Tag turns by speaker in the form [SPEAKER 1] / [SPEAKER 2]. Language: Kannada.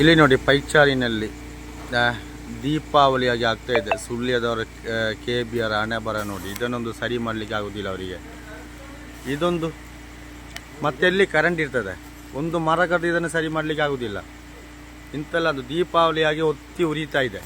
[SPEAKER 1] ಇಲ್ಲಿ ನೋಡಿ ಪೈಚಾರಿನಲ್ಲಿ ದೀಪಾವಳಿಯಾಗಿ ಆಗ್ತಾ ಇದೆ. ಸುಳ್ಯದವರ ಕೆ ಬಿ ಅವರ ಹಣೆ ಬರ ನೋಡಿ. ಇದನ್ನೊಂದು ಸರಿ ಮಾಡಲಿಕ್ಕೆ ಆಗೋದಿಲ್ಲ ಅವರಿಗೆ. ಇದೊಂದು ಮತ್ತೆಲ್ಲಿ ಕರೆಂಟ್ ಇರ್ತದೆ? ಒಂದು ಮರ ಕಡ್ದು ಇದನ್ನು ಸರಿ ಮಾಡಲಿಕ್ಕೆ ಆಗೋದಿಲ್ಲ. ಇಂತೆಲ್ಲ ಅದು ದೀಪಾವಳಿಯಾಗಿ ಒತ್ತಿ ಉರಿತಾ ಇದೆ.